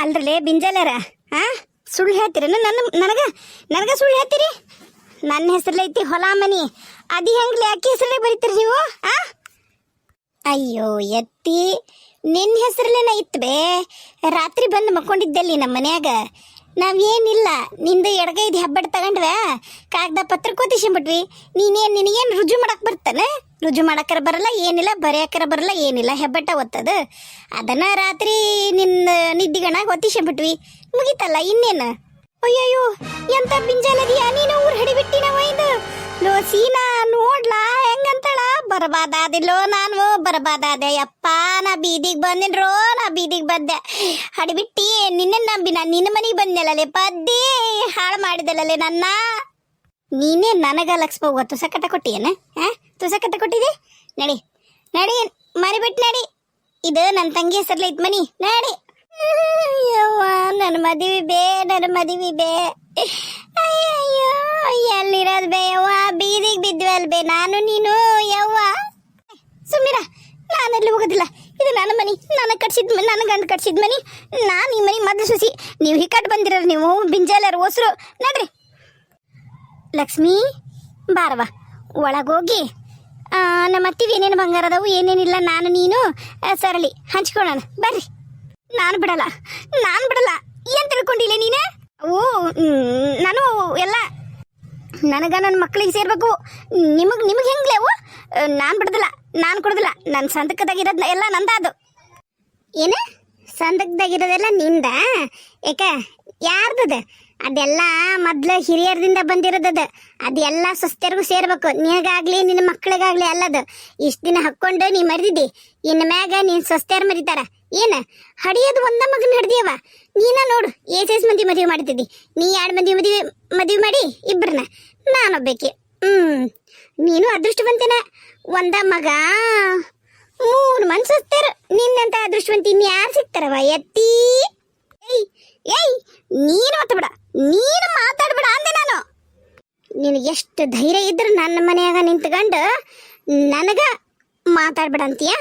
ಅಲ್ರಲೇ ಬಿಂಜಾಲರ? ಆ? ಸುಳ್ಳು ಹೇಳ್ತೀರೇನು ನನ್ನ ನನಗ ನನಗೆ ಸುಳ್ಳು ಹೇಳ್ತೀರಿ? ನನ್ನ ಹೆಸರಲ್ಲೇ ಐತಿ ಹೊಲ ಮನಿ ಅದು ಹೆಂಗ್ಲಿ? ಅಕ್ಕಿ ಹೆಸರಲ್ಲೇ ಬರೀತೀರಿ ನೀವು? ಆ? ಅಯ್ಯೋ ಎತ್ತಿ ನಿನ್ನ ಹೆಸರಲ್ಲೇನ ಇತ್ತು ಬೇ. ರಾತ್ರಿ ಬಂದು ಮಕ್ಕೊಂಡಿದ್ದಲ್ಲಿ ನಮ್ಮ ಮನ್ಯಾಗ? ನಾವೇನಿಲ್ಲ ನಿಂದ ಎಡಗೈದು ಹೆಬ್ಬಟ್ಟು ತಗೊಂಡ್ವ ಕಾಗದ ಪತ್ರ ಕೋತಿಸ್ಬಿಟ್ವಿ ನೀನೇನು ನಿನಗೇನು ರುಜು ಮಾಡಕ್ ಬರ್ತಾನೆ? ರುಜು ಮಾಡಕ್ಕರ ಬರಲ್ಲ, ಏನಿಲ್ಲ ಬರೆಯಕ್ಕರ ಬರಲ್ಲ, ಏನಿಲ್ಲ, ಹೆಬ್ಬಟ್ಟ ಒತ್ತದ. ಅದನ್ನ ರಾತ್ರಿ ನಿನ್ನ ನಿದ್ದಿಗಣಾಗ ಒತ್ತಿಸ್ಬಿಟ್ವಿ ಮುಗೀತಲ್ಲ, ಇನ್ನೇನು? ಅಯ್ಯಯ್ಯೋ, ಎಂತ ಬಿಂಜಾಲದಿಯಾ ನೀನು ಊರು ಹಿಡಿಬಿಟ್ಟಿನ ಇದು? ಲೋ, ಸೀನಾ, ನೋಡ್ಲಾ, ಹೆಂಗಂತಳ? ಬರಬಾದಾದಿಲ್ಲೋ ನಾನು, ಬರಬಾದಾದೆ, ಯಪ್ಪ, ನಾ ಬೀದಿಗೆ ಬಂದಿನ್ರೋ, ನಾ ಬೀದಿಗೆ ಬಂದೆ. ಹಡಿಬಿಟ್ಟಿ, ನಿನ್ನೆ ನಂಬಿನ ನಾನು ನಿನ್ನ ಮನೆಗೆ ಬಂದೆಲ್ಲಲೆ ಪದ್ದಿ ಹಾಳು ಮಾಡಿದಲ್ಲಲೆ ನನ್ನ. ನೀನೇ ನನಗ ಲಕ್ಷ್ಮ ತುಸ ಕಟ್ಟ ಕೊಟ್ಟಿಯೇನ? ಹಾ ತುಸಕಟ್ಟ ಕೊಟ್ಟಿದೆ? ನಡಿ ನಡಿ ಮರಿಬಿಟ್ಟು ನಡಿ. ಇದು ನನ್ನ ತಂಗಿ ಹೆಸರ್ಲಿ ಇದ್ ಮನಿ. ನಡಿ. ಯವ್ವ ನನ್ನ ಮದುವೆ ಬೇ ನನ್ನ ಮದುವೆ ಬೇ. ಅಯ್ಯಯ್ಯೋ, ಎಲ್ಲಿರೋದು ಬೇ ಯವ್ವ? ಬೀದಿಗೆ ಬಿದ್ವಲ್ ಬೇ ನಾನು, ನೀನು, ಯವ್ವ? ಸುಮ್ಮಿರ ನಾನೆಲ್ಲಿ ಹೋಗೋದಿಲ್ಲ. ಇದು ನನ್ನ ಮನಿ ನಾನು ಕಟ್ಸಿದ ಮನೆ ನನ್ನ ಗಂಡ ಕಟ್ಸಿದ ಮನಿ. ನಾನು ಈ ಮನಿ ಮದ್ದು ಸುಸಿ. ನೀವು ಹಿಕ್ಕಟ್ ಬಂದಿರೋರು ನೀವು, ಬಿಂಜಾಲರು ಹೊಸರು ನಡ್ರಿ. ಲಕ್ಷ್ಮಿ ಬಾರವ ಒಳಗೋಗಿ ನಮ್ಮ ಅತ್ತಿವಿ ಏನೇನು ಬಂಗಾರ ಅದಾವು ಏನೇನಿಲ್ಲ ನಾನು, ನೀನು ಸರಳಿ. ಹಂಚ್ಕೊಳ್ಳೋಣ. ಬರ್ರಿ. ನಾನು ಬಿಡಲ್ಲ. ನಾನು ಬಿಡಲ್ಲ. ಏನ್ ತಿಳ್ಕೊಂಡಿಲ್ಲ ನೀನು? ಓ ನಾನು ಎಲ್ಲ. ನನಗ ನನ್ನ ಮಕ್ಕಳಿಗೆ ಸೇರ್ಬೇಕು. ನಿಮಗೆ ನಿಮಗೆ ಹೆಂಗ್ಲೆ ಅವು? ನಾನು ಬಿಡದಿಲ್ಲ. ನಾನು ಕೊಡೋದಿಲ್ಲ. ನನ್ನ ಸಂದಕದಾಗಿರೋದ್ ಎಲ್ಲ ನಂದ ಅದು ಏನ? ಸಂದಕದಾಗಿರೋದೆಲ್ಲ ನಿಂದ? ಯಾಕ ಯಾರ್ದದ? ಅದೆಲ್ಲ ಮೊದ್ಲು ಹಿರಿಯರದಿಂದ ಬಂದಿರೋದದ ಅದೆಲ್ಲ ಸಸ್ತ್ಯರಿಗೂ ಸೇರ್ಬೇಕು. ನಿನಗಾಗ್ಲಿ ನಿನ್ನ ಮಕ್ಕಳಿಗಾಗ್ಲಿ ಅಲ್ಲದು ಇಷ್ಟ ದಿನ ಹಾಕೊಂಡು ನೀ ಮರಿದಿದ್ದಿ. ಇನ್ನು ಮ್ಯಾಗ ನೀನ್ ಸಸ್ತೆಯರ್ ಮರಿತಾರ. ಏನ? ಹಡಿಯೋದು ಒಂದ ಮಗನ ಹಡ್ದಿಯವ. ನೀನ ನೋಡು, ಏಸೇಸ್ ಮಂದಿ ಮದುವೆ ಮಾಡ್ತಿದ್ದಿ. ನೀ ಎರಡು ಮಂದಿ ಮದುವೆ ಮದುವೆ ಮಾಡಿ ಇಬ್ಬರನ್ನ ನಾನೊಬ್ಬಾಕಿ. ಹ್ಮ್. ನೀನು ಅದೃಷ್ಟವಂತನ. ಒಂದ ಮಗ, ಮೂರು ಹತ್ತಾರ ನಿನ್ನಂತ ಅದೃಷ್ಟವಂತ ಇನ್ಯಾರು ಸಿಗ್ತಾರವ? ಎತ್ತಿ. ಏಯ್ ಏಯ್, ನೀನು ಬಿಡ. ನೀನು ಮಾತಾಡ್ಬೇಡ ಅಂದೆ ನಾನು. ನಿನಗೆ ಎಷ್ಟು ಧೈರ್ಯ ಇದ್ರೆ ನನ್ನ ಮನೆಯಾಗ ನಿಂತ್ಕೊಂಡು ನನಗ ಮಾತಾಡ್ಬೇಡ ಅಂತೀಯ?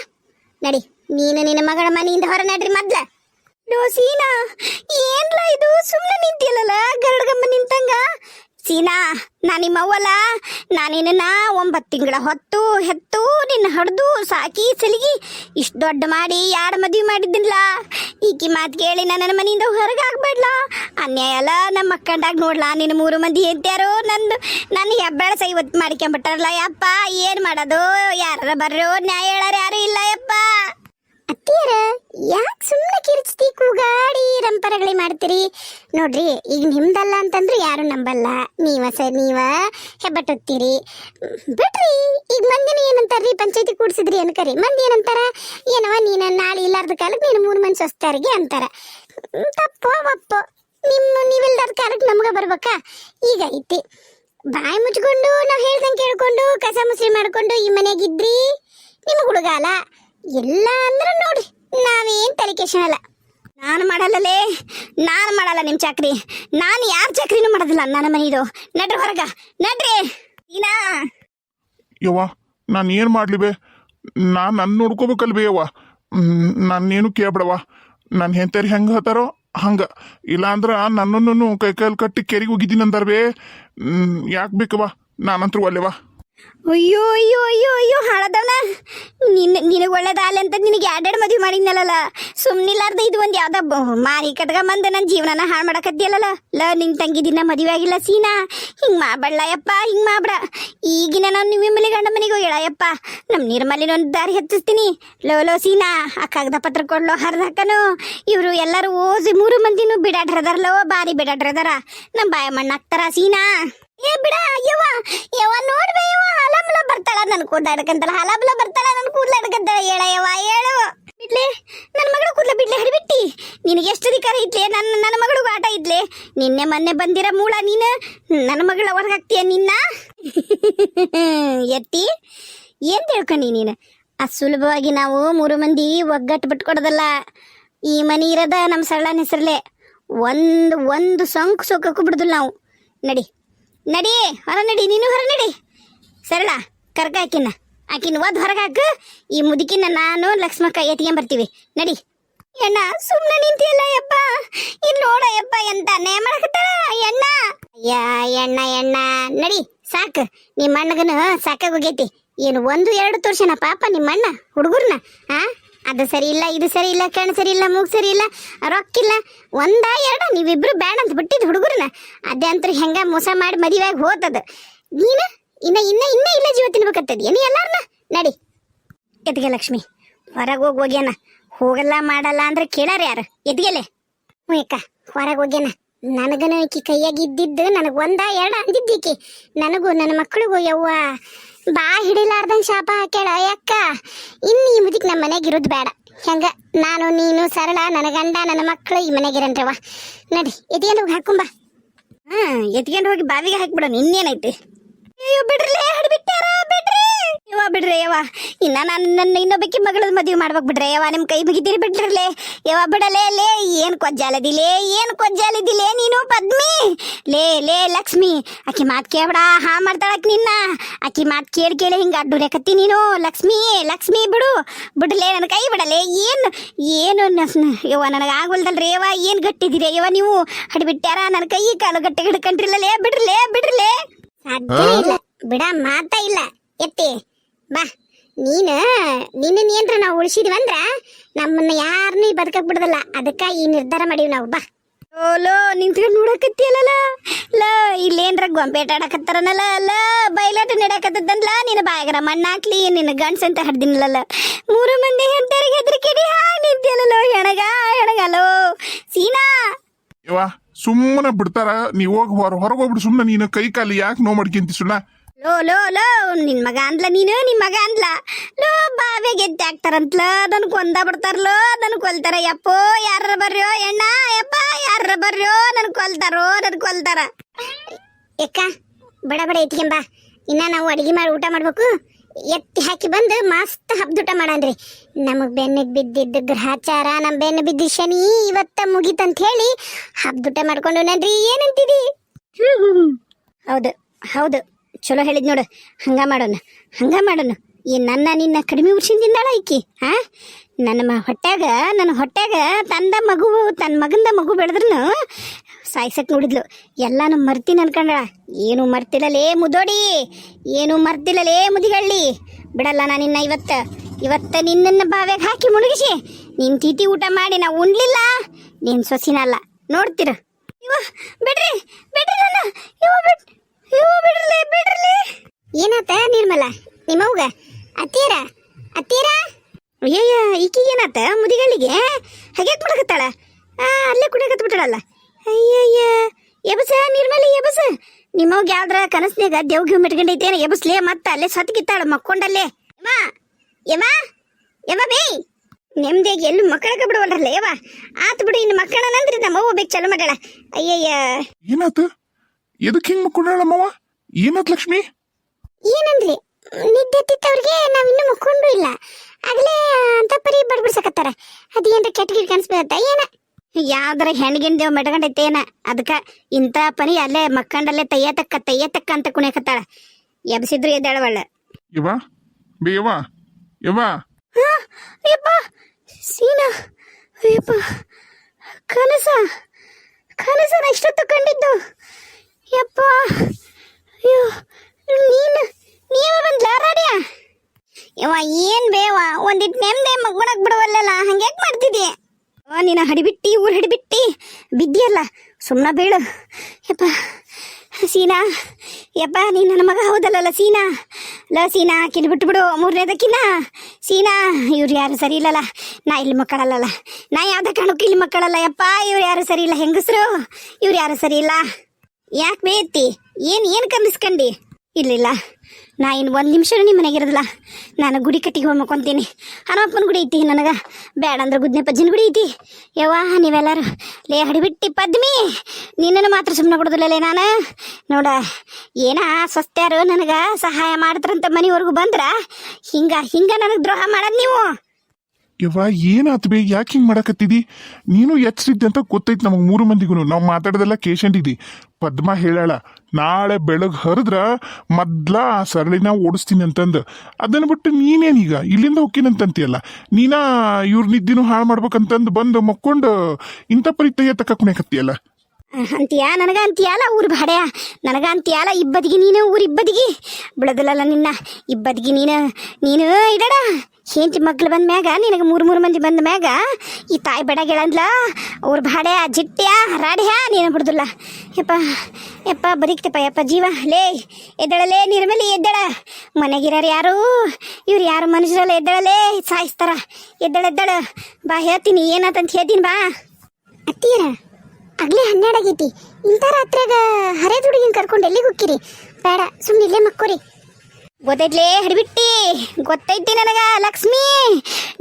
ನಡಿ, ನೀನು ನಿನ್ನ ಮಗಳ ಮನೆಯಿಂದ ಹೊರ ನಡ್ರಿ ಮೊದ್ಲ. ಡೋಸೀನಾ ಏನ್ಲ ಇದು? ಸುಮ್ಮನೆ ನಿಂತಿಯಲ್ಲ ಗರಡ್ಗಮ್ಮ ನಿಂತಂಗ? ಸೀನಾ ನಾ ನಿಮ್ಮ ಅವ್ವಲ್ಲ ನಾನಿನ್ನ ಒಂಬತ್ತು ತಿಂಗಳ ಹೊತ್ತು ಹೆತ್ತು ನಿನ್ನ ಹಡ್ದು ಸಾಕಿ ಸಲಿಗಿ ಇಷ್ಟು ದೊಡ್ಡ ಮಾಡಿ ಯಾರ ಮದ್ವೆ ಮಾಡಿದ್ದಿಲ್ಲ. ಈಕಿ ಮಾತು ಕೇಳಿ ನನ್ನ ಮನೆಯಿಂದ ಹೊರಗೆ ಆಗ್ಬೇಡ್ಲ ಅನ್ಯಾಯ ಅಲ್ಲ ನಮ್ಮ ಅಕ್ಕಂಡಾಗ ನೋಡ್ಲಾ ನಿನ್ನ ಮೂರು ಮಂದಿ ಎಂತ್ಯಾರೋ ನಂದು. ನನ್ನ ಹೆಬ್ಬಾಳ ಸೈ ಇವತ್ತು ಮಾಡ್ಕೊಂಬಿಟ್ಟಾರಲ್ಲ ಯಪ್ಪ, ಏನು ಮಾಡೋದು? ಯಾರ ಬರ್ರೋ ನ್ಯಾಯ ಹೇಳಾರ ಯಾರು ಇಲ್ಲ ಯಪ್ಪ. ಅತ್ತಿಯರ ಯಾಕೆ ಸುಮ್ಮನೆ ಕಿರಿಚ್ತಿ ಕೂಗಾಡಿ ರಂಪರಗಳಿ ಮಾಡ್ತೀರಿ? ನೋಡ್ರಿ, ಈಗ ನಿಮ್ದಲ್ಲ ಅಂತಂದ್ರೆ ಯಾರು ನಂಬಲ್ಲ. ನೀವ ಸರ್ ನೀವ ಹೆಬ್ಬಟ್ಟುತ್ತೀರಿ. ಬಿಡ್ರಿ, ಈಗ ಮಂದಿನ ಏನಂತಾರ್ರಿ? ಪಂಚಾಯತಿ ಕೂಡ್ಸಿದ್ರಿ ಅನ್ಕರಿ. ಮಂದಿ ಏನಂತಾರ? ಏನವ, ನೀನ ನಾಳೆ ಇಲ್ಲಾರ್ದ ಕಾಲಕ್ಕೆ ನೀನು ಮೂರು ಮಂದಿ ಸ್ವಸ್ಥರಿಗೆ ಅಂತಾರ. ತಪ್ಪೋ, ಒಪ್ಪೋ. ನಿಮ್ಮ ನೀವಿಲ್ದಾರ್ದ ಕಾಲಕ್ಕೆ ನಮ್ಗೆ ಬರ್ಬೇಕಾ? ಈಗ ಐತಿ. ಬಾಯಿ ಮುಚ್ಕೊಂಡು ನಾವು ಹೇಳ್ದಂಗೆ ಕೇಳ್ಕೊಂಡು, ಕಸ ಮುಸ್ರಿ ಮಾಡ್ಕೊಂಡು ಈ ಮನೆಯಾಗಿದ್ರಿ ನಿಮ್ಗೆ ಹುಡುಗಾಲ. ಇಲ್ಲ ಅಂದ್ರೆ ನೋಡ್ರಿ ನಾವೇನ್ ತಲೆ ಅಲ್ಲ ನಾನು ಮಾಡಲ್ಲಲೇ, ನಾನು ಮಾಡಲ್ಲ ನಿಮ್ಮ ಚಾಕ್ರಿ. ನಾನು ಯಾರ ಚಾಕ್ರಿನೂ ಮಾಡೋದಿಲ್ಲ ನನ್ನ ಮನೆಯದು ನಡ್ರಿ ಹೊರಗ, ನಡ್ರಿ. ನೀನಾ? ನಾನು ಏನು ಮಾಡಲಿ ಬೇ? ನಾನು ನನ್ನ ನೋಡ್ಕೋಬೇಕಲ್ ಬೇ ಯವ್ವ. ನಾನೇನು ಕೇಳ್ಬಿಡವ ನನ್ನ ಹೆಂತರಿ ಹೆಂಗೆ ಹತ್ತಾರೋ ಹಂಗೆ. ಇಲ್ಲಾಂದ್ರೆ ನನ್ನನ್ನು ಕೈ ಕಾಲು ಕಟ್ಟಿ ಕೆರೆಗೆ ಹೋಗಿದ್ದೀನಿ ಅಂದಾರ ಬೇ ಯಾಕೆ ಬೇಕವ್ವ? ನಾನಂತರೂ ಒಲ್ಲೆವಾ ಅಯ್ಯೋ ಅಯ್ಯೋ ಅಯ್ಯೋ ಅಯ್ಯೋ ಹಾಳದವನ ನಿನ್ನ, ನಿನಗೆ ಒಳ್ಳೇದಾಗಲಿ ಅಂತ ನಿನಗೆ ಎರಡೆರಡು ಮದುವೆ ಮಾಡಿದ್ನಲ್ಲ ಸುಮ್ಮನಿಲ್ಲಾರ್ದ ಇದು ಒಂದು ಯಾವ್ದ ಮಾರಿ ಕಟ್ಕ ಬಂದ ನನ್ನ ಜೀವನನ ಹಾಳು ಮಾಡಕತ್ತಿಯಲ್ಲ ಲ ನಿನ್ನ ತಂಗಿ ದಿನ ಮದುವೆ ಆಗಿಲ್ಲ ಸೀನಾ. ಹಿಂಗ್ ಮಾಡ್ಬೇಡ ಯಪ್ಪ, ಹಿಂಗ್ ಮಾಬಡ ಈಗಿನ ನಾನು ನಿಮ್ಮ ಮನೆ ಗಂಡ ಮನೆಗೆ ಹೋಗ್ಯಾಳ, ಯಪ್ಪ. ನಮ್ಮ ನಿರ್ಮಲಿನ ಒಂದು ದಾರಿ ಹತ್ತಿಸ್ತೀನಿ. ಲೋ ಲೋ, ಸೀನಾ, ಆ ಕಾಗದ ಪತ್ರ ಕೊಡ್ಲೋ ಹರ್ದಾಕನು ಇವರು ಎಲ್ಲರೂ ಓಸಿ ಮೂರು ಮಂದಿನೂ ಬಿಡಾಡ್ರದಾರಲ್ಲೋ ಬಾರಿ ಬಿಡಾಡ್ರದಾರ ನಮ್ಮ ಬಾಯ ಮಣ್ಣಾಕ್ತಾರ ಸೀನಾ. ಏ, ಬಿಡ, ಯವ್ವ ಯವ್ವ ನೋಡ್ಬೇ ಯವ್ವ ಹಲಬ್ಲ ಬರ್ತಾಳ ನನ್ ಕೂದ್ಲ ಹಿಡ್ಕಂತಾಳ. ಹಲಬಲ ಬರ್ತಾಳ ನನ್ ಕೂದ್ಲ ಅಡ್ಕಂತಾಳ ಹೇಳ ಯವ್ವ ಹೇಳು ಬಿಡ್ಲೆ ನನ್ನ ಮಗಳು ಕೂದ್ಲ ಬಿಡ್ಲೆ ಹರಿಬಿಟ್ಟಿ ನಿನಗೆ ಎಷ್ಟು ಅಧಿಕಾರ ಇದ್ಲೆ? ನನ್ನ ನನ್ನ ಮಗಳು ಆಟ ಇದ್ಲೆ. ನಿನ್ನೆ ಮೊನ್ನೆ ಬಂದಿರ ಮೂಳ ನೀನು. ನನ್ನ ಮಗಳ ಹೊರಗಾಗ್ತೀಯ ನಿನ್ನ? ಎತ್ತಿ. ಏನು ತಿಳ್ಕೊಂಡಿ ನೀನು? ಆ ಸುಲಭವಾಗಿ ನಾವು ಮೂರು ಮಂದಿ ಒಗ್ಗಟ್ಟು ಬಿಟ್ಕೊಡೋದಲ್ಲ. ಈ ಮನಿ ಇರದ ನಮ್ಮ ಸರಳನ ಹೆಸರಲ್ಲೇ ಒಂದು ಒಂದು ಸೊಂಕು ಸೊಕ್ಕಕ್ಕೂ ಬಿಡುದಿಲ್ಲ ನಾವು. ನಡಿ. ನಡಿ, ಹೊರ ನಡಿ, ನೀನು ಹೊರ ನಡಿ. ಸರಳ. ಕರ್ಕ ಆಕಿನ ಆಕಿನ ಒದ್ ಹೊರಗೆ ಹಾಕು. ಈ ಮುದುಕಿನ ನಾನು ಲಕ್ಷ್ಮಕ್ಕ ಎತ್ಕೊಂಡ್ ಬರ್ತೀವಿ. ನಡಿ. ಅಣ್ಣ ಸುಮ್ಮನೆ ನಿಂತಿಯಲ್ಲ ಯಪ್ಪ ಅಂತ ಅನ್ಯಾಯ ಮಾಡಕತ್ತಾರ ಎಣ್ಣ ಅಯ್ಯ ಎಣ್ಣ ಎಣ್ಣ ನಡಿ, ಸಾಕು. ನಿಮ್ಮ ಅಣ್ಣಗನ ಸಾಕಾಗೋಗೈತಿ ಏನು ಒಂದು, ಎರಡು ತೋರ್ಸಣ ಪಾಪ ನಿಮ್ಮಣ್ಣ ಹುಡುಗರ್ನ, ಆ? ಅದು ಸರಿ ಇಲ್ಲ, ಇದು ಸರಿ ಇಲ್ಲ ಕಣ್ಣು ಸರಿ ಇಲ್ಲ, ಮೂಗ್ ಸರಿ ಇಲ್ಲ ರೊಕ್ಕಿಲ್ಲ ಒಂದ, ಎರಡ, ನೀವಿಬ್ರು ಬ್ಯಾಡ ಅಂತ ಬಿಟ್ಟಿದ್ ಹುಡುಗರ್ನ. ಅದೇ ಅಂತ ಹೆಂಗ ಮೋಸ ಮಾಡಿ ಮದುವೆಯಾಗಿ ಹೋತದ. ನೀನ ಇನ್ನ ಇನ್ನ ಇನ್ನ ಇಲ್ಲ ಜೀವ ತಿನ್ಬೇಕತ್ತದ ಏನು ಎಲ್ಲಾರ್ನ? ನಡಿ. ಎತ್ಗೆ ಲಕ್ಷ್ಮಿ, ಹೊರಗೆ ಹೋಗಿ ಹೋಗ್ಯಾನ. ಹೋಗಲ್ಲ, ಮಾಡಲ್ಲ ಅಂದ್ರೆ ಕೇಳಾರ ಯಾರು? ಎದ್ಗೆಲೆ ಹ್ಞೂ ಅಕ್ಕ, ಹೊರಗೆ ಹೋಗ್ಯಾನ. ನನಗನ ಈಕಿ ಕೈಯಾಗಿ ಇದ್ದಿದ್ದು ನನಗೆ ಒಂದ, ಎರಡ ಅಂದಿದ್ದೀಕಿ ನನಗೂ ನನ್ನ ಮಕ್ಕಳಿಗೂ ಯವ್ವ, ಬಾ ಹಿಡಿಲಾರ್ದಂಗೆ ಶಾಪ ಹಾಕ್ಯಾಳ. ಯಾಕ ಇನ್ನು ಈ ಮುದಿಕ್ ನಮ್ಮ ಮನೆಗೆ ಇರೋದು ಬೇಡ ಹೆಂಗ? ನಾನು, ನೀನು, ಸರಳ, ನನ್ನ ಗಂಡ, ನನ್ನ ಮಕ್ಕಳು ಈ ಮನೆಗಿರಂತ್ರವ ನಡಿ ಎತ್ಕೊಂಡು ಹೋಗಿ ಹಾಕೊಂಬ ಹಾ ಎತ್ಕೊಂಡು ಹೋಗಿ ಬಾವಿಗೆ ಹಾಕ್ಬಿಡೋಣ. ಇನ್ನೇನೈತಿ? ಅಯ್ಯೋ ಬಿಡ್ರಲೇ ಹಡ್ಬಿಟ್ಟಾರ ಬಿಡ್ರಿ. ಯವ್ವ ಬಿಡ್ರಿ, ಯವ್ವ. ಇನ್ನ ನಾನು ನನ್ನ ಇನ್ನೊಬ್ಬಕಿ ಮಗಳದ್ ಮದುವೆ ಮಾಡ್ಬೇಕು ಬಿಡ್ರಿ, ಯವ್ವ. ನಿಮ್ ಕೈ ಮುಗಿದಿರಿ ಬಿಡ್ರಲೇ ಯವ್ವ, ಬಿಡಲೇ, ಲೇ. ಏನ್ ಕೊಜ್ಜಾಲದಿಲೇ ಏನ್ ಕೊಜ್ಜಾಲದಿಲೇ ನೀನು ಪದ್ಮಿ. ಲೇ ಲೇ, ಲಕ್ಷ್ಮಿ. ಆಕಿ ಮಾತ್ ಕೇಳ್ಬೇಡ. ಹಾ ಮಾಡ್ತಾಳಕ್ ನಿನ್ನ. ಆಕಿ ಮಾತ್ ಕೇಳಿ ಕೇಳಿ ಹಿಂಗ ಅಡ್ಡುರೇಕತ್ತಿ ನೀನು. ಲಕ್ಷ್ಮಿ ಲಕ್ಷ್ಮಿ, ಬಿಡು. ಬಿಡಲೇ ನನ್ನ ಕೈ ಬಿಡಲೇ. ಏನ್, ಏನು ನಸ್- ಯವ್ವ, ನನಗೆ ಆಗವಲ್ದಲ್ರಿ ಯವ್ವ. ಏನ್ ಗಟ್ಟಿದಿರಿ ಯವ್ವ ನೀವು? ಹಡ್ಬಿಟ್ಟಾರ ನನ್ನ ಕೈ ಕಾಲು ಗಟ್ಟಿ ಹಿಡ್ಕೊಂಡ್ರಿಲ್ಲಲೇ ಬಿಡ್ರಲೇ ಬಿಡ್ರಲೇ ಸಾಧ್ಯ ಇಲ್ಲ. ಬಿಡ ಮಾತ ಇಲ್ಲ. ಎತ್ತಿ. ಬಾ. ನೀನು ನಿನ್ನ ಏನ್ರ ನಾವು ಉಳಿಸಿದ್ವಂದ್ರ ನಮ್ಮನ್ನ ಯಾರನ್ನೂ ಬದುಕಕ್ ಬಿಡದಲ್ಲ. ಅದಕ್ಕ ಈ ನಿರ್ಧಾರ ಮಾಡೀವಿ ನಾವು. ಬಾ. ಓಲೋ ನಿಂತ್ಕೊಂಡು ನೋಡಕತ್ತಿಯಲ್ಲ ಲ ಇಲ್ಲೇನ್ರ ಗೊಂಬೆಟ ಆಡಕತ್ತಾರನಲ್ಲ? ಅಲ್ಲ ಬಯಲಾಟ ನಡಕತ್ತದನ್ಲ ನಿನ್ನ ಬಾಯಗರ ಮಣ್ಣ ಹಾಕ್ಲಿ ನಿನ್ನ ಗಂಡ್ಸ್ ಅಂತ ಹಡ್ದಿನಲ್ಲ ಮೂರು ಮಂದಿ ಹೆಂಡರಿಗೆ ಹೆದರಿಕೆಡಿ ಹಾ ನಿಂತಿಯಲ್ಲೋ ಹೆಣಗ ಹೆಣಗಲೋ ಸೀನಾ. ಸುಮ್ಮನೆ ಬಿಡ್ತಾರ. ನೀವು ಹೋಗಿ ಹೊರ ಹೊರಗೆ ಹೋಗ್ಬಿಡು ಸುಮ್ಮನೆ ನೀನು ಕೈ ಕಾಲು ಯಾಕೆ ನೋವು ಮಾಡ್ಕೊಂತಿ ಸುಣ್ಣ ಲೋ ಲೋ ಲೋ, ನಿನ್ ಮಗ ಅಂದ್ಲ ನೀನು ನಿನ್ ಮಗ ಅಂದ್ಲ ಲೋ, ಬಾವೆ ಗೆದ್ದೆ ಹಾಕ್ತಾರಂತ್ಲ ಅದನ್ನ ಕೊಂದ ಬಿಡ್ತಾರಲೋ ಅದನ್ನ ಕೊಲ್ತಾರ. ಯಪ್ಪೋ ಯಾರ ಬರ್ರೋ ಎಣ್ಣ ಯಪ್ಪ ಯಾರ ಬರ್ರೋ ನನ್ ಕೊಲ್ತಾರೋ, ನನ್ ಕೊಲ್ತಾರ. ಎಕ್ಕ ಬಡ ಬಡ ಎತ್ಕೊಂಬ ಇನ್ನ ನಾವು ಅಡಿಗೆ ಮಾಡಿ ಊಟ ಮಾಡ್ಬೇಕು. ಎತ್ತಿ ಹಾಕಿ ಬಂದು ಮಸ್ತ್ ಹಬ್ದೂಟ ಮಾಡನ್ರಿ. ನಮಗ್ ಬೆನ್ನಿಗೆ ಬಿದ್ದಿದ್ದ ಗ್ರಹಾಚಾರ, ನಮ್ ಬೆನ್ನು ಬಿದ್ದ ಶನಿ ಇವತ್ತ ಮುಗೀತಂತ ಹೇಳಿ ಹಬ್ದೂಟ ಮಾಡ್ಕೊಂಡು ನನ್ರಿ, ಏನಂತಿದಿ? ಹೌದು ಹೌದು. ಚಲೋ ಹೇಳಿದ್ ನೋಡು, ಹಂಗ ಮಾಡೋಣ ಹಂಗ ಮಾಡೋಣ. ಈ ನನ್ನ ನಿನ್ನ ಕಡಿಮೆ ಉರ್ಸಿಂದಿಂದಾಳ ಐಕಿ ಹಾ ನನ್ನ ಮ ನನ್ನ ಹೊಟ್ಯಾಗ ತಂದ ಮಗು ತನ್ನ ಮಗಂದ ಮಗು ಬೆಳೆದ್ರೂ ಸಾಯ್ಸಕ್ ನೋಡಿದ್ಲು. ಎಲ್ಲಾನು ಮರ್ತೀನಿ ಅನ್ಕೊಂಡಳ. ಏನು ಮರ್ತಿಲ್ಲಲೇ ಮುದೋಡಿ. ಏನು ಮರ್ತಿಲ್ಲಲೇ ಮುದಿಗಳ್ಳಿ. ಬಿಡಲ್ಲ ನಾನು ನಿನ್ನ ಇವತ್ತು. ಇವತ್ತು ನಿನ್ನನ್ನು ಬಾವ್ಯಾಗ ಹಾಕಿ ಮುಳುಗಿಸಿ ನಿನ್ ತೀತಿ ಊಟ ಮಾಡಿ ನಾವು ಉಣ್ಲಿಲ್ಲ. ನೀನು ಸೊಸಿನಲ್ಲ ನೋಡ್ತೀರ? ಇವ, ಬಿಡ್ರಿ ಬಿಡ್ರಿ ನನ್ನ. ಏನಾತ ನಿರ್ಮಲ? ನಿಮ್ಮವ್ಗ ಅತ್ತೀರ ಅತ್ತೀರ ಅಯ್ಯಯ್ಯ ಏನಾತ ಮುದಿಗಳಿಗೆ ಹಾಗೆ ಕುಡಕತ್ತಾಳ ಅಲ್ಲೇ ಕುಡಿಯಕತ್ ಬಿಟ್ಟಾಳಲ್ಲ ಅಯ್ಯಯ್ಯ ಎಬಸ ನಿರ್ಮಲಿ ಎಬಸ. ನಿಮ್ಮವ್ಗೆ ಯಾವ್ದ್ರ ದೇವ್ ದೇವ್ಗಿ ಮಿಟ್ಕೊಂಡೈತೇನ ಎಬಸ್ಲೇ ಮತ್ತ ಅಲ್ಲೇ ಸತ್ಕಿತ್ತಾಳ ಮಕ್ಕೊಂಡಲ್ಲೇ. ಯಮ್ಮ ಯಮ್ಮ ಯಮ್ಮ ಬೇ. ನೆಮ್ಮದಿಯಾಗಿ ಎಲ್ಲೂ ಮಕ್ಕಳಕ್ಕೆ ಬಿಡುವಲ್ರಲ್ಲ ಯವ್ವ. ಆತ್ ಬಿಡು ಇನ್ನು ಮಕ್ಕಳನಂದ್ರೆ ನಮ್ಮ ಅವ್ವ ಬೇಕು ಚಲೋ ಮಾಡ್ಯಾಳ ಅಯ್ಯಯ್ಯ. ಏನಾತ? ಎದಕ್ಕೆ ಹಿಂಗ್ ಮಕ್ಕೊಂಡಳಮ್ಮವ್ವ ಏನಾತ್ ಲಕ್ಷ್ಮಿ? ಏನಂದ್ರಿ? ನಿದ್ದೆ ತಿತ್ತವ್ರಿಗೆ ನಾವ್ ಇನ್ನೂ ಮುಕ್ಕೊಂಡು ಇಲ್ಲ. ಆಗ್ಲೇ ಅಂತ ಪರಿ ಬಡ್ಬಿಡ್ಸಕತ್ತಾರ. ಅದೇನ್ರ ಕೆಟ್ಟ ಗಿಡ್ ಕನ್ಸ್ಬಿಡತ್ತ ಏನ? ಯಾವ್ದಾರ ಹೆಣ್ಗಿಂದೇವ್ ಮೆಟ್ಕೊಂಡೈತೇನ ಅದಕ್ಕ ಇಂಥ ಪನಿ ಅಲ್ಲೇ ಮಕ್ಕಂಡಲ್ಲೇ ತಯ್ಯತಕ್ಕ ತಯ್ಯತಕ್ಕ ಅಂತ ಕುಣಿಯಕತ್ತಾಳ. ಎಬ್ಸಿದ್ರು ಎದ್ದಾಳವಳ. ಯವ್ವ ಬೇ ಯವ್ವ ಯಪ್ಪ ಸೀನಾ ಯಪ್ಪ ಕನಸ ಕನಸ ನಾ ಇಷ್ಟೊತ್ತು ಕಂಡಿದ್ದು. ಯಪ್ಪ ಅಯ್ಯೋ ನೀನು ನೀವ ಬಂದ್ಲ ರಾಡ್ಯ ಯವ್ವ ಏನ್ ಬೇವ? ಒಂದಿಟ್ ನೆಮ್ಮದಿ ಮಗ್ಗುಣಕ್ ಬಿಡವಲ್ಲಲ್ಲ ಹಂಗ್ಯಾಕ್ ಮಾಡ್ತಿದ್ಯಾ ನೀನು ಹಡಿಬಿಟ್ಟಿ, ಊರು ಹಿಡಿಬಿಟ್ಟಿ. ಬಿದ್ದಿಯಲ್ಲ ಸುಮ್ಮನೆ ಬೀಳು. ಯಪ್ಪ, ಸೀನಾ, ಯಪ್ಪ ನೀ ನನ್ನ ಮಗ ಹೌದಲ್ಲಲ್ಲ ಸೀನಾ? ಲ, ಸೀನಾ ಕಿನ್ ಬಿಟ್ಬಿಡು ಮೂರನೇದಕ್ಕಿನ್ನ. ಸೀನಾ, ಇವ್ರು ಯಾರು ಸರಿ ಇಲ್ಲಲ್ಲ. ನಾ ಇಲ್ಲಿ ಮಕ್ಕಳಲ್ಲಲ್ಲ. ನಾ ಯಾವುದೇ ಕಾರಣಕ್ಕೂ ಇಲ್ಲಿ ಮಕ್ಕಳಲ್ಲ, ಯಪ್ಪ, ಇವ್ರು ಯಾರು ಸರಿ ಇಲ್ಲ, ಹೆಂಗಸ್ರು? ಇವ್ರು ಯಾರು ಸರಿ ಇಲ್ಲ? ಯಾಕೆ ಬೇತಿ ಏನು ಏನು ಕನ್ನಿಸ್ಕಂಡಿ ಇಲ್ಲಿಲ್ಲ. ನಾ ಇನ್ನು ಒಂದು ನಿಮಿಷನೂ ನಿಮ್ಮ ಮನೆಗಿರೋದಿಲ್ಲ ನಾನು ಗುಡಿ ಕಟ್ಟಿಗೆ ಹೋಗ್ಮಕೊಂತೀನಿ ಹನುಮಪ್ಪನ ಗುಡಿ ಐತಿ ನನಗೆ. ಬೇಡ ಅಂದ್ರೆ ಗುದ್ನೆ ಪಜ್ಜಿನ ಗುಡಿ ಐತಿ. ಯವ್ವ, ನೀವೆಲ್ಲರೂ. ಲೇ, ಹಡಿಬಿಟ್ಟಿ ಪದ್ಮಿ. ನಿನ್ನನ್ನು ಮಾತ್ರ ಸುಮ್ಮನೆ ಬಿಡೋದಿಲ್ಲಲೇ ನಾನು. ನೋಡ, ಏನ ಸ್ವಸ್ತ್ಯಾರು ನನಗೆ ಸಹಾಯ ಮಾಡಿದ್ರಂತ ಮನೆವರೆಗೂ ಬಂದ್ರ? ಹಿಂಗ ಹಿಂಗ ನನಗೆ ದ್ರೋಹ ಮಾಡೋದು ನೀವು. ಯವ್ವ, ಏನಾತ್ ಬೇ? ಯಾಕೆ ಹಿಂಗ್ ಮಾಡಕತ್ತಿದಿ? ನೀನು ಎಚ್ಚರಿದ್ದೆ ಅಂತ ಗೊತ್ತೈತಿ ನಮಗ್ ಮೂರು ಮಂದಿಗೂ ನಾವು ಮಾತಾಡೋದೆಲ್ಲ ಕೇಶಂಡಿದಿ. ಪದ್ಮ ಹೇಳಾಳ ನಾಳೆ ಬೆಳಗ್ಗೆ ಹರಿದ್ರ ಮೊದ್ಲ ಆ ಸರಳಿನ ಓಡಿಸ್ತೀನಿ ಅಂತಂದು. ಅದನ್ನು ಬಿಟ್ಟು ನೀನೇನೀಗ ಇಲ್ಲಿಂದ ಹೋಗ್ತೀನಂತಂತೀಯಲ್ಲ ನೀನಾ ಇವ್ರ ನಿದ್ದಿನೂ ಹಾಳು ಮಾಡ್ಬೇಕಂತಂದು ಬಂದು ಮಕ್ಕೊಂಡು ಇಂಥ ಪರಿ ತಕ್ಕ ಕುಣಿಯಕತ್ತೀಯಲ್ಲ? ಅಂತೀಯ? ನನಗ ಅಂತೀಯಲ್ಲ ಊರು ಭಾಡ್ಯ? ನನಗ ಅಂತೀಯಲ್ಲ ಇಬ್ಬದಿಗೆ, ನೀನು ಊರು ಇಬ್ಬದಿಗೆ. ಬಿಡದಿಲ್ಲಲ್ಲ ನಿನ್ನ ಇಬ್ಬದಿಗೆ, ನೀನು ನೀನು ಇಡಡ. ಹೆಂಡ್ತಿ ಮಕ್ಳು ಬಂದ ಮ್ಯಾಗ, ನಿನಗೆ ಮೂರು ಮೂರು ಮಂದಿ ಬಂದ ಮ್ಯಾಗ, ಈ ತಾಯಿ ಬೆಡಗೆಳಂದ್ಲ ಅವ್ರ ಭಾಡ್ಯ ಜಿಟ್ಟ್ಯ ರಾಡ್ಯ, ನೀನು ಬಿಡುದಿಲ್ಲ. ಯಪ್ಪ ಯಪ್ಪ, ಬರೀಕ್ತಪ್ಪ, ಯಪ್ಪ, ಜೀವ. ಲೇ ಎದ್ದಳಲೇ ನಿರ್ಮಲಿ ಎದ್ದಳ. ಮನೆಗಿರೋರು ಯಾರು? ಇವ್ರು ಯಾರು ಮನುಷ್ಯರಲ್ಲ ಎದ್ದಳಲೇ ಸಾಯಿಸ್ತಾರ. ಎದ್ದಳ ಎದ್ದಳ. ಬಾ ಹೇಳ್ತೀನಿ ಏನಾತಂತ ಹೇಳ್ತೀನಿ, ಬಾ. ಅತ್ತೀರ ಆಗ್ಲೇ ಹನ್ನೆರಡು ಆಗೈತಿ. ಇಂಥ ರಾತ್ರಾಗ ಹರೇದ ಹುಡುಗಿನ ಕರ್ಕೊಂಡು ಎಲ್ಲಿಗೆ ಹೋಗ್ಕಿರಿ ಬೇಡ ಸುಮ್ಮನೆ ಇಲ್ಲೇ ಮಕ್ಕೋರಿ. ಗೊತ್ತೈತ್ಲೇ ಹಿಡಿಬಿಟ್ಟಿ. ಗೊತ್ತೈತಿ ನನಗ ಲಕ್ಷ್ಮಿ.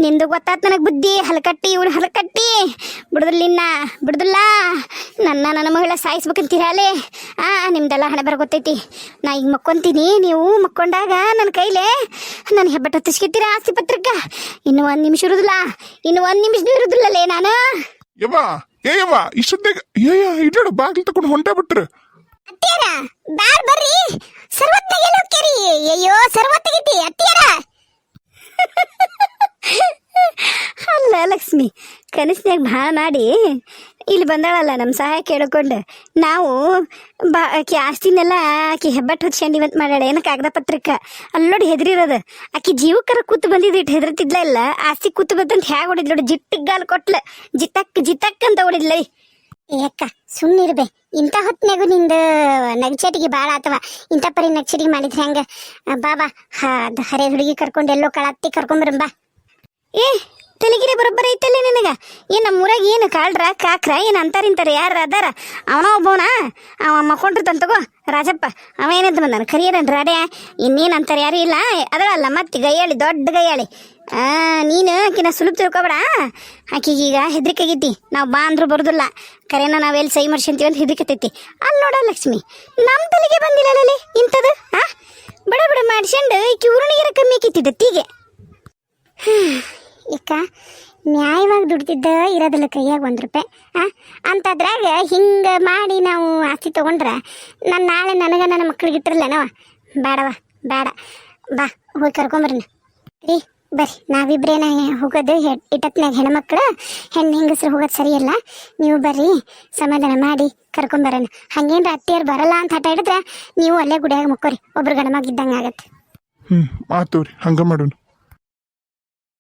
ನಿಂದು ಗೊತ್ತಾತ್ ನನಗೆ ಬುದ್ಧಿ ಹಲಕಟ್ಟಿ ಇವಳು ಹಲಕಟ್ಟಿ. ಬಿಡುದಿಲ್ಲ ಬಿಡುದಿಲ್ಲ. ನನ್ನ ನನ್ನ ಮಗಳ ಸಾಯಿಸ್ಬೇಕಂತೀರಲೇ ಆ ನಿಮ್ದೆಲ್ಲ ಹಣೆ ಬರ ಗೊತ್ತೈತಿ. ನಾ ಈಗ ಮಕ್ಕೊಂತೀನಿ ನೀವು ಮಕ್ಕೊಂಡಾಗ ನನ್ನ ಕೈಲೇ ನಾನು ಹೆಬ್ಬಟ್ಟು ಹತ್ತಿಸ್ಕೊತೀರ ಆಸ್ತಿ ಪತ್ರಕ್ಕ? ಇನ್ನು ಒಂದು ನಿಮಿಷ ಇರುದಿಲ್ಲ ಇನ್ನು ಒಂದು ನಿಮಿಷ ಇರುದಿಲ್ಲಲೇ ನಾನು? ಯವ್ವ ಏ, ಯವ್ವ ಇಷ್ಟೊತ್ತಿಗೆ ಏಯ ಇಡೋಣ ಬಾಗಿಲು ತಕೊಂಡು ಹೊಂಟೇ ಬಿಟ್ರು. ಅತ್ತಿಯರ, ಬಾರ್ ಬರ್ರಿ. ಸರ್ವತ್ನಾಗ ಕೆರಿ ಅಯ್ಯೋ ಸರ್ವತ್ತಾಗೈತಿ ಅತ್ತಿಯರ. ಅಲ್ಲ ಲಕ್ಷ್ಮಿ ಕನಸಿನಾಗ ಭಾಳ ಮಾಡಿ ಇಲ್ಲಿ ಬಂದಾಳಲ್ಲ ನಮ್ಮ ಸಹಾಯ ಕೇಳ್ಕೊಂಡು. ನಾವು ಬಾ, ಆಕಿ ಆಸ್ತಿನೆಲ್ಲ ಆಕಿ ಹೆಬ್ಬಟ್ಟು ಹೊಚ್ಕೊಂಡಿವಂತ ಮಾಡ್ಯಾಳ, ಏನು ಕಾಗದ ಪತ್ರಕ್ಕೆ. ಅಲ್ಲೋಡಿ ಹೆದರಿರೋದು. ಆಕಿ ಜೀವಕರ ಕೂತು ಬಂದಿದ್ದು ಇಟ್ಟು ಹೆದರ್ತಿದ್ಲ ಇಲ್ಲ? ಆಸ್ತಿ ಕೂತು ಬಂದಂತ ಹ್ಯಾಗ ಹೊಡಿದ್ಲು ನೋಡಿ, ಜಿಟ್ಟಿಗೆ ಗಾಲ್ ಕೊಟ್ಲ. ಜಿತಕ್ ಜಿತಕ್ ಅಂತ ಹೊಡಿದ್ಲ ಏಕ್ಕ ಸುಮ್ಮನಿರ್ಬೆ ಇಂಥ ಹೊತ್ತಿನಾಗು ನಿಂದ ನಗಚಟಿಗೆ ಭಾಳ ಆತವ. ಇಂಥ ಪರಿ ನಗಚಟಿಗೆ ಮಾಡಿದ್ರೆ ಹೆಂಗ? ಬಾಬಾ ಹಾ ಹರೆ ಹುಡುಗಿ ಕರ್ಕೊಂಡು ಎಲ್ಲೋ ಕಳತ್ತಿ ಕರ್ಕೊಂಬರಂಬ ಏ ತಲೆಗಿರಿ ಬರೋಬ್ಬರ ಐತಲ್ಲ ನಿನಗ? ಏನ್ ನಮ್ಮ ಊರಾಗ ಏನು ಕಾಳ್ರ, ಕಾಕ್ರ, ಏನು ಅಂತಾರಿಂತಾರ ಯಾರ ಅದಾರ? ಅವನ ಒಬ್ಬವನ? ಅವ ಮಕ್ಕೊಂಡಿರ್ತಾನ ತಗೋ. ರಾಜಪ್ಪ, ಅವ ಏನಂತ ಬಂದಾನ ಕರಿಯರನ್ ರಾಡೆ ಇನ್ನೇನು ಅಂತಾರೆ ಯಾರು ಇಲ್ಲ. ಅದಳಲ್ಲ, ಮತ್ತೆ ಗೈಯಾಳಿ, ದೊಡ್ಡ ಗೈಯಾಳಿ. ಆ, ನೀನು ಆಕಿನ ಸುಲಭ ತಿಳ್ಕೊಬೇಡ. ಆಕಿಗೆ ಈಗ ಹೆದರಿಕೆ ಆಗೈತಿ ನಾವು ಬಾ ಅಂದ್ರೂ ಬರೋದಿಲ್ಲ. ಕರೆನ ನಾವೆಲ್ಲಿ ಸೈ ಮಾಡ್ಸಂತೀವಿ ಅಂತ ಹೆದರಿಕತೈತಿ. ಅಲ್ಲಿ ನೋಡ ಲಕ್ಷ್ಮಿ ನಮ್ಮ ತಲೆಗೆ ಬಂದಿಲ್ಲ ಇಂಥದ್ದು ಹಾಂ ಬಡ ಬಡ ಮಾಡ್ಸ್ಕೊಂಡು ಈಕಿ ಊರಣಿಗೆರ ಕಮ್ಮಿ ಆಕಿತ್ತಿದ್ದ ತೀಗೆ. ಯಾಕ ನ್ಯಾಯವಾಗಿ ದುಡ್ದಿದ್ದ ಇರೋದಿಲ್ಲ ಕೈಯಾಗ ಒಂದು ರೂಪಾಯಿ ಹಾಂ ಅಂಥದ್ರಾಗ ಹಿಂಗೆ ಮಾಡಿ ನಾವು ಆಸ್ತಿ ತೊಗೊಂಡ್ರೆ ನಾನು ನಾಳೆ ನನಗೆ ನನ್ನ ಮಕ್ಳಿಗೆ ಇಟ್ಟಿರಲ್ಲೇನವ ಬೇಡವ, ಬೇಡ. ಬಾ, ಹೋಗಿ ಕರ್ಕೊಂಬರ್ನ. ರೀ, ಬರ್ರಿ. ನಾವಿಬ್ರೇನ ಹೋಗೋದು ಇಟ್ಟತ್ನಾಗ ಹೆಣ್ಮಕ್ಳು ಹೆಣ್ಣು ಹೆಂಗಸ್ರು ಹೋಗೋದು ಸರಿಯಲ್ಲ ನೀವು ಬರ್ರಿ, ಸಮಾಧಾನ ಮಾಡಿ ಕರ್ಕೊಂಬರೋಣ. ಹಂಗೇನ್ರ ಅತ್ತಿಯರು ಬರಲ್ಲ ಅಂತ ಹಠ ಹಿಡಿದ್ರೆ ನೀವು ಅಲ್ಲೇ ಗುಡಿಯಾಗ ಮುಕ್ಕೋರಿ. ಒಬ್ರು ಗಣಮಾಗಿದ್ದಂಗೆ ಆಗತ್ತೆ. ಹ್ಞೂ ಆತವ್ರಿ ಹಂಗೆ ಮಾಡೋಣ.